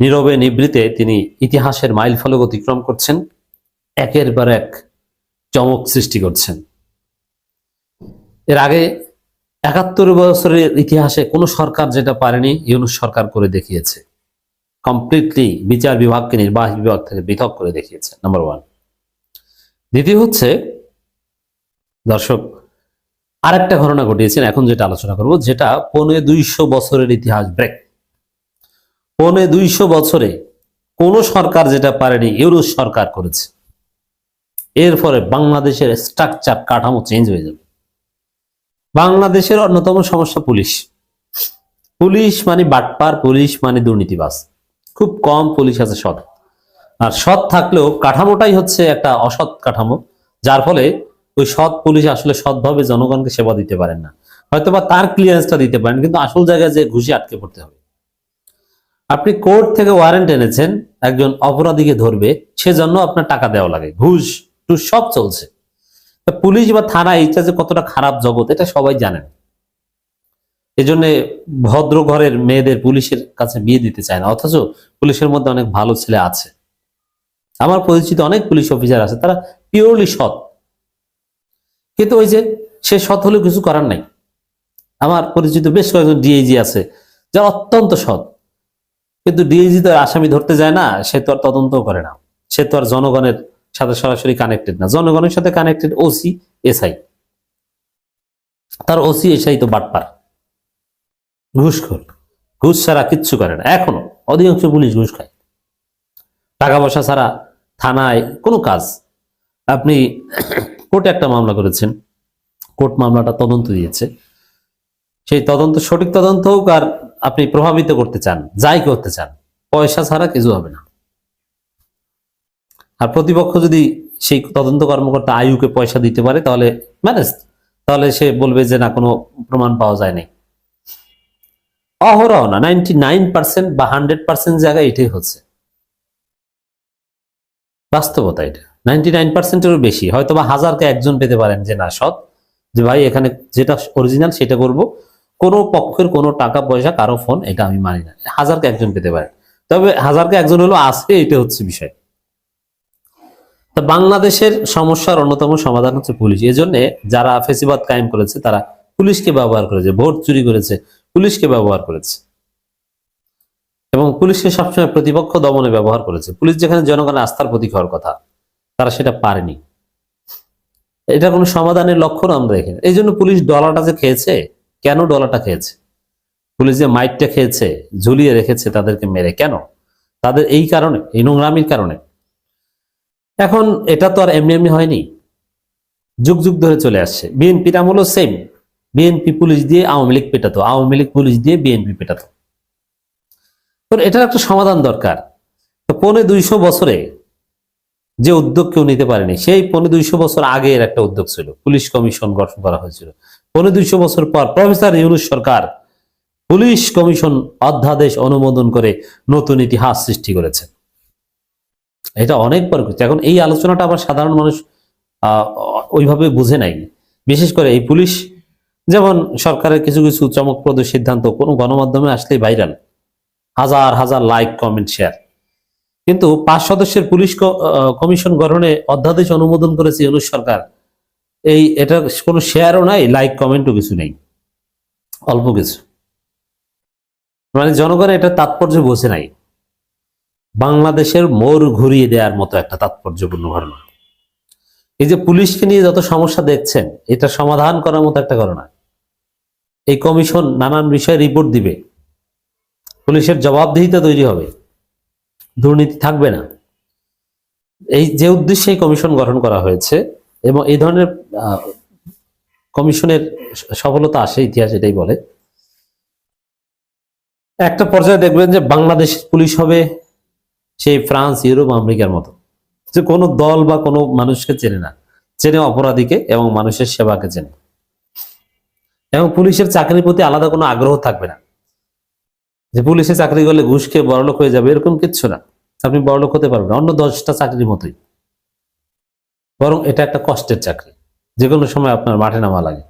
নীরবে নিবৃতে তিনি ইতিহাসের মাইল ফলক অতিক্রম করছেন, একের পর এক চমক সৃষ্টি করছেন। এর আগে একাত্তর বছরের ইতিহাসে কোনো সরকার যেটা পারেনি, ইউনুস সরকার করে দেখিয়েছে। কমপ্লিটলি বিচার বিভাগকে নির্বাহী বিভাগ থেকে পৃথক করে দেখিয়েছে নাম্বার ওয়ান দ্বিতীয় হচ্ছে, দর্শক, আরেকটা ঘটনা ঘটিয়েছেন, এখন যেটা আলোচনা করব, যেটা পনেরো দুইশো বছরের ইতিহাস ব্রেক পৌনে দুইশো বছরে কোন সরকার যেটা পারেনি, ইউরোপ সরকার করেছে। এর ফলে বাংলাদেশের স্ট্রাকচার কাঠামো চেঞ্জ হয়ে যাবে। বাংলাদেশের অন্যতম সমস্যা পুলিশ। পুলিশ মানে বাটপার, পুলিশ মানে দুর্নীতিবাজ। খুব কম পুলিশ আছে সৎ। আর সৎ থাকলেও কাঠামোটাই হচ্ছে একটা অসৎ কাঠামো, যার ফলে ওই সৎ পুলিশ আসলে সৎভাবে জনগণকে সেবা দিতে পারেন না। হয়তোবা তার ক্লিয়ারেন্সটা দিতে পারেন, কিন্তু আসল জায়গায় যে ঘুষি আটকে পড়তে হবে। আপনি কোর্ট থেকে ওয়ারেন্ট এনেছেন, একজন অপরাধীকে ধরবে, সেজন্য আপনার টাকা দেওয়া লাগে। ঘুষ টুস সব চলছে। পুলিশ বা থানা এইটা যে কতটা খারাপ জগৎ, এটা সবাই জানেন এজন্য ভদ্র ঘরের মেয়েদের পুলিশের কাছে বিয়ে দিতে চায় না। অথচ পুলিশের মধ্যে অনেক ভালো ছেলে আছে। আমার পরিচিত অনেক পুলিশ অফিসার আছে, তারা পিওরলি সৎ। কিন্তু ওই যে সে সৎ হলেও কিছু করার নাই। আমার পরিচিত বেশ কয়েকজন ডিএইজি আছে, যারা অত্যন্ত সৎ। কিন্তু ডিএইজি তো আসামি ধরতে যায় না, সে তো আর তদন্ত করে না। সে তো আর জনগণের সাথে সরাসরি কানেক্টেড না। জনগণের সাথে কানেক্টেড ওসি এসআই তার ওসি এসআই তো বাটপার। ঘুষখোর। ঘুষ ছাড়া কিচ্ছু করে না। এখনও অধিকাংশ পুলিশ ঘুষ খায়। টাকা পয়সা ছাড়া থানায় কোনো কাজ। আপনি কোর্টে একটা মামলা করেছেন। কোর্ট মামলাটা তদন্ত দিয়েছে। সেই তদন্ত সঠিক তদন্ত হোক আর আপনি প্রভাবিত করতে চান, যাই করতে চান, পয়সা ছাড়া কিছু হবে না। আর প্রতিপক্ষ যদি সেই তদন্ত কর্মকর্তা আয়ুকে পয়সা দিতে পারে, তাহলে ম্যানেজ, তাহলে সে বলবে যে, না, কোনো প্রমাণ পাওয়া যায়নি অহরহ না নাইনটি নাইন পার্সেন্ট বা হান্ড্রেড পার্সেন্ট জায়গায় এটাই হচ্ছে। বাস্তবতা এটা। নাইনটি নাইন পার্সেন্টেরও বেশি। হয়তো বা হাজারকে একজন পেতে পারেন যে, না, সৎ, যে ভাই, এখানে যেটা অরিজিনাল সেটা করব কোনো পক্ষের কোনো টাকা পয়সা কারও ফোন এটা আমি মানি না। হাজারকে একজন পেতে পারে। তবে হাজারকে একজন হলো আছে এটা হচ্ছে বিষয়। তা বাংলাদেশের সমস্যার অন্যতম সমাধান হচ্ছে পুলিশ। এজন্য যারা ফেসিবাদ কায়েম করেছে, তারা পুলিশকে ব্যবহার করেছে, ভোট চুরি করেছে, পুলিশকে ব্যবহার করেছে। এবং পুলিশকে সবসময় প্রতিপক্ষ দমনে ব্যবহার করেছে। পুলিশ যেখানে জনগণের আস্থার প্রতীক হওয়ার কথা, তারা সেটা পারেনি। এটা কোনো সমাধানের লক্ষণ আমরা দেখি না। এই জন্য পুলিশ ডলারটা যে খেয়েছে কেন ডলারটা খেয়েছে? পুলিশ যে মাইটটা খেয়েছে, ঝুলিয়ে রেখেছে তাদেরকে মেরে, কেন? তাদের এই কারণে, এই নোংরামির কারণে। এখন এটা তো আর এমনি এমনি হয়নি। যুগ যুগ ধরে চলে আসছে। বিএনপির আমলও সেম বিএনপি পুলিশ দিয়ে আওয়ামী লীগ পেটাতো। আওয়ামী লীগ পুলিশ দিয়ে বিএনপি পেটাতো। তো এটার একটা সমাধান দরকার। তো পৌনে দুইশো বছরে যে উদ্যোগ কেউ নিতে পারেনি, সেই পৌনে দুইশো বছর আগের একটা উদ্যোগ ছিল। পুলিশ কমিশন গঠন করা হয়েছিল। পৌনে দুইশো বছর পর প্রফেসর ইউনুস সরকার পুলিশ কমিশন অধ্যাদেশ অনুমোদন করে নতুন ইতিহাস সৃষ্টি করেছে। এটা অনেকবার করছে এখন এই আলোচনাটা আবার সাধারণ মানুষ ওইভাবে বুঝে নাই। বিশেষ করে এই পুলিশ, যেমন সরকারের কিছু কিছু চমকপ্রদ সিদ্ধান্ত, কোনো গণমাধ্যমে আসলেই ভাইরাল। হাজার হাজার লাইক, কমেন্ট, শেয়ার। কিন্তু পাঁচ সদস্যের পুলিশ কমিশন গঠনে অধ্যাদেশ অনুমোদন করেছে ইউনুস সরকার। এই, এটা কোনো শেয়ারও নাই লাইক কমেন্টও কিছু নেই। অল্প কিছু। মানে জনগণ এটা তাৎপর্য বোঝে নাই। বাংলাদেশের মোড় ঘুরিয়ে দেওয়ার মতো একটা তাৎপর্যপূর্ণ ঘটনা এই যে পুলিশকে নিয়ে যত সমস্যা দেখছেন, এটা সমাধান করার মতো একটা ঘটনা। এই কমিশন নানান বিষয়ে রিপোর্ট দিবে। পুলিশের জবাবদিহিতা তৈরি হবে। দুর্নীতি থাকবে না। এই যে উদ্দেশ্যে এই কমিশন গঠন করা হয়েছে এবং এই ধরনের কমিশনের সফলতা আসে, ইতিহাস এটাই বলে। একটা পর্যায়ে দেখবেন যে বাংলাদেশ পুলিশ হবে সেই ফ্রান্স, ইউরোপ, আমেরিকার মতো। যে কোনো দল বা কোনো মানুষকে চেনে না। চেনে অপরাধীকে এবং মানুষের সেবাকে চেনে। এবং পুলিশের চাকরির প্রতি আলাদা কোনো আগ্রহ থাকবে না। যে পুলিশে চাকরি করলে ঘুষ খেয়ে বড়লোক হয়ে যাবে, এরকম কিচ্ছু না। আপনি বড়লোক হতে পারবেন অন্য দশটা চাকরির মতোই। বরং এটা একটা কষ্টের চাকরি। যে কোনো সময় আপনার মাঠে নামা লাগে।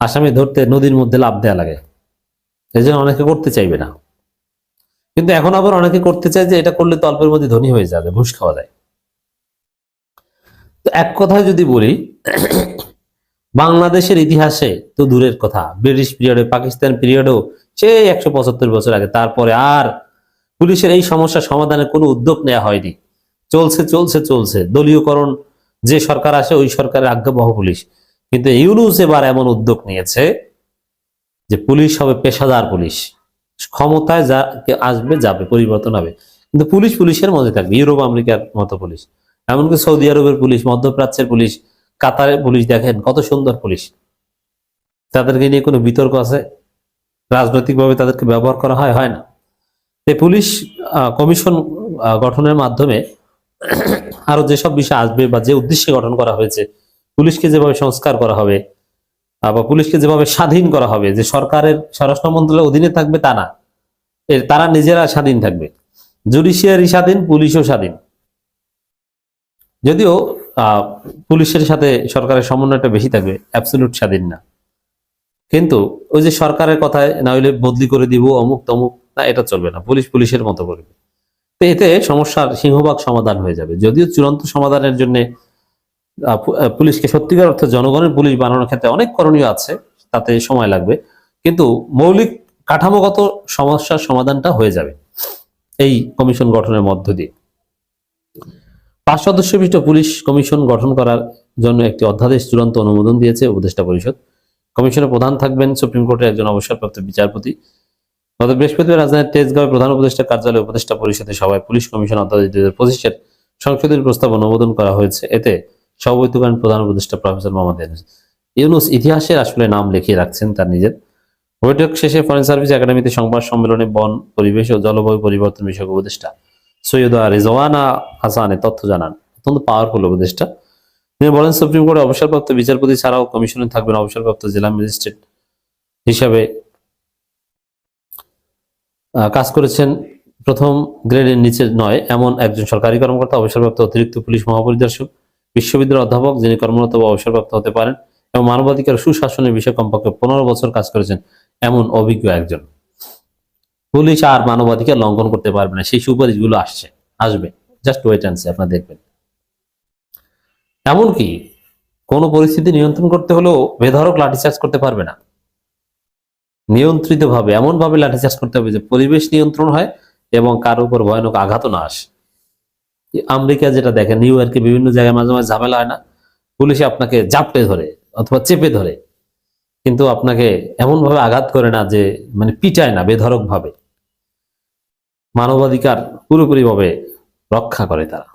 আসামি ধরতে নদীর মধ্যে লাভ দেওয়া লাগে। এই জন্য অনেকে করতে চাইবে না। কিন্তু এখন আবার অনেকে করতে চায় যে এটা করলে তো অল্পের মধ্যে ধনী হয়ে যাবে, ঘুষ খাওয়া যায়। তো এক কথায় যদি বলি, বাংলাদেশের ইতিহাসে তো দূরের কথা। ব্রিটিশ পিরিয়ডে, পাকিস্তান পিরিয়ডেও সেই একশো পঁচাত্তর বছর আগে। তারপরে আর পুলিশের এই সমস্যা সমাধানের কোনো উদ্যোগ নেওয়া হয়নি। চলছে চলছে চলছে। দলীয়করণ যে সরকার আসে, ওই সরকারের আজ্ঞাবহ পুলিশ। কিন্তু ইউনুস এবার এমন উদ্যোগ নিয়েছে যে পুলিশ হবে পেশাদার পুলিশ। ক্ষমতায় যা আসবে, যাবে, পরিবর্তন হবে। কিন্তু পুলিশ পুলিশের মধ্যে থাকবে, ইউরোপ আমেরিকার মতো পুলিশ। এমনকি সৌদি আরবের পুলিশ, মধ্যপ্রাচ্যের পুলিশ, কাতারের পুলিশ দেখেন, কত সুন্দর পুলিশ। তাদেরকে নিয়ে কোনো বিতর্ক আছে? রাজনৈতিকভাবে তাদেরকে ব্যবহার করা হয় হয় না। পুলিশ কমিশন গঠনের মাধ্যমে আরও যেসব বিষয় আসবে বা যে উদ্দেশ্যে গঠন করা হয়েছে, পুলিশকে যেভাবে সংস্কার করা হবে বা পুলিশকে যেভাবে স্বাধীন করা হবে, যে সরকারের স্বরাষ্ট্র মন্ত্রণালয়ের অধীনে থাকবে তা না তারা নিজেরা স্বাধীন থাকবে। জুডিশিয়ারি স্বাধীন, পুলিশও স্বাধীন। যদিও পুলিশের সাথে সরকারের সমন্বয়টা বেশি থাকবে অ্যাবসলিউট স্বাধীন না। কিন্তু ওই যে সরকারের কথায় না হইলে বদলি করে দিব, অমুক তমুক, না, এটা চলবে না। পুলিশ পুলিশের মতো করবে। এতে সমস্যার সিংহভাগ সমাধান হয়ে যাবে। যদিও চূড়ান্ত সমাধানের জন্য পুলিশকে সত্যিকার অর্থে জনগণের পুলিশ বানানোর ক্ষেত্রে অনেক করণীয় আছে, তাতে সময় লাগবে। কিন্তু মৌলিক কাঠামোগত সমস্যার সমাধানটা হয়ে যাবে এই কমিশন গঠনের মধ্য দিয়ে। পাঁচ সদস্য বিশিষ্ট পুলিশ কমিশন গঠন করার জন্য একটি অধ্যাদেশ চূড়ান্ত অনুমোদন দিয়েছে উপদেষ্টা পরিষদ। কমিশনের প্রধান থাকবেন সুপ্রিম কোর্টের একজন অবসরপ্রাপ্ত বিচারপতি। গত বৃহস্পতিবার রাজধানীর তেজগাঁওয়ে প্রধান উপদেষ্টা কার্যালয়ে উপদেষ্টা পরিষদের সভায় পুলিশ কমিশন অধ্যাদেশ দুই হাজার সংশোধনী প্রস্তাব অনুমোদন করা হয়েছে। এতে সভাপতিত্ব করেন প্রধান উপদেষ্টা প্রফেসর মোহাম্মদ ইউনুস ইতিহাসের আসলে নাম লিখিয়ে রাখছেন তার নিজের। বৈঠক শেষে ফরেন সার্ভিস একাডেমিতে সংবাদ সম্মেলনে বন, পরিবেশ ও জলবায়ু পরিবর্তন বিষয়ক উপদেষ্টা সৈয়দা রেজওয়ানা হাসানে তথ্য জানান। অত্যন্ত পাওয়ারফুল উপদেষ্টা। তিনি বলেন, সুপ্রিম কোর্টে অবসরপ্রাপ্ত বিচারপতি ছাড়াও কমিশনে থাকবেন অবসরপ্রাপ্ত জেলা ম্যাজিস্ট্রেট হিসাবে কাজ করেছেন প্রথম গ্রেডের নিচে নয়, এমন একজন সরকারি কর্মকর্তা, অবসরপ্রাপ্ত অতিরিক্ত পুলিশ মহাপরিদর্শক, বিশ্ববিদ্যালয়ের অধ্যাপক যিনি কর্মরত বা অবসরপ্রাপ্ত হতে পারেন এবং মানবাধিকার সুশাসনের বিষয়ে কমপক্ষে পনেরো বছর কাজ করেছেন, এমন অভিজ্ঞ একজন। পুলিশ আর মানবাধিকার লঙ্ঘন করতে পারবে না, সেই সুপারিশগুলো আসছে, আসবে। জাস্ট ওয়েট অ্যান্ড সি আপনারা দেখবেন। এমনকি কোনো পরিস্থিতি নিয়ন্ত্রণ করতে হলেও বেধরক লাঠিচার্জ করতে পারবে না। নিয়ন্ত্রিত ভাবে এমন ভাবে লাঠিচার্জ করতে হবে যে পরিবেশ নিয়ন্ত্রণ হয় এবং কার উপর ভয়ানক আঘাতও না আসে। আমেরিকা যেটা দেখেন নিউ ইয়র্কে বিভিন্ন জায়গায় মাঝে মাঝে ঝামেলা হয় না। পুলিশে আপনাকে জাপটে ধরে অথবা চেপে ধরে। কিন্তু আপনাকে এমন ভাবে আঘাত করে না যে মানে পিটায় না বেধরক ভাবে মানবাধিকার পুরোপুরি ভাবে রক্ষা করে তারা।